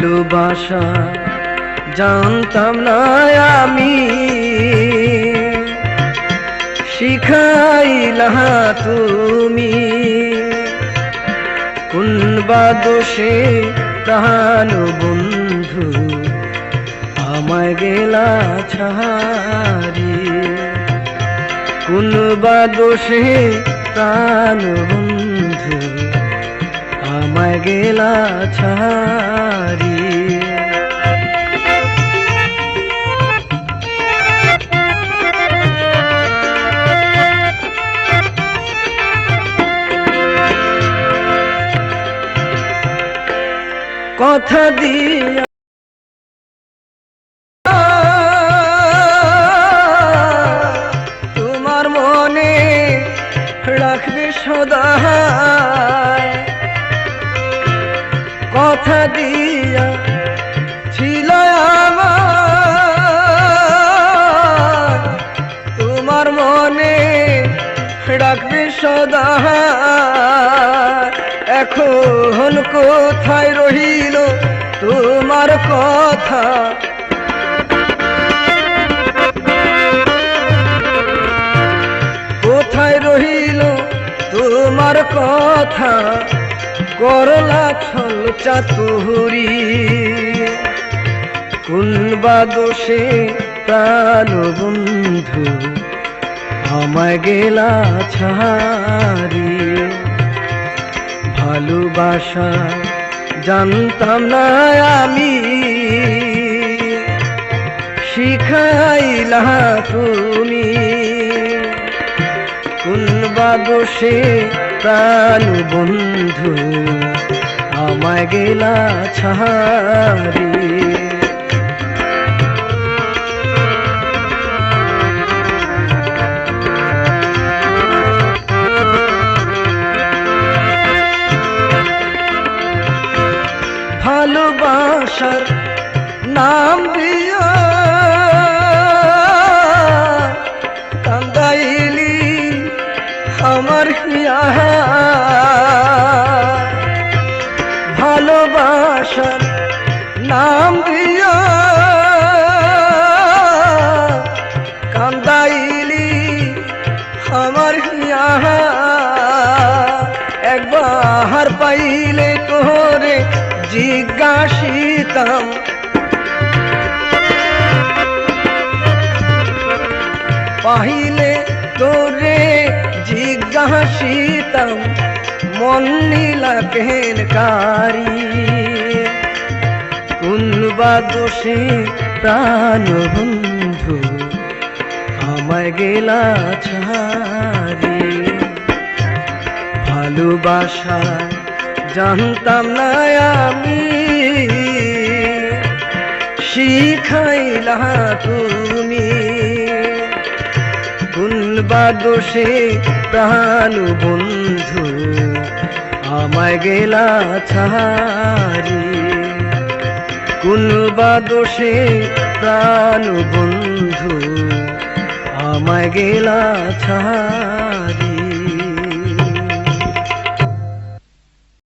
ভালোবাসা জানতাম না আমি। শিখাই শিখাইলা তুমি কোন বা দোষে প্রাণ বন্ধু আমায় গেলা ছাড়ি। কোন বা দোষে প্রাণ বন্ধু আমায় গেলা ছাড়ি। কথা দিয়া তোমার মনে রাখবে সদা এখন কোথায় রহিল তোমার কথা? কোথায় রহিল তোমার কথা? করলা ছল চাতুরি। কোন বা দোষে প্রাণ বন্ধু আমায় গেলা ছাড়ি। ভালোবাসা জানতাম না আমি। শিখাইলা তুমি কোন বা দোষে প্রাণ বন্ধু। আমায় গেলা ছাড়ি। ভালোবাসার নাম দিয়া। আমার হিয়া ভালোবাসার নাম দিয়া। কান্দাইলি আমার হিয়া একবার পাইলে জিজ্ঞাসিতাম পাহিলে তোরে জিজ্ঞাসিতাম মন নীলা কেন কারি। কোন বা দোষে প্রাণ বন্ধু আমায় গেলা ছাড়ি। ভালোবাসা জানতাম না আমি। শিখাইলা তুমি। কোন বা দোষে প্রাণ বন্ধু, আমায় গেলা ছাড়ি। কোন বা দোষে প্রাণ বন্ধু, আমায় গেলা ছাড়ি।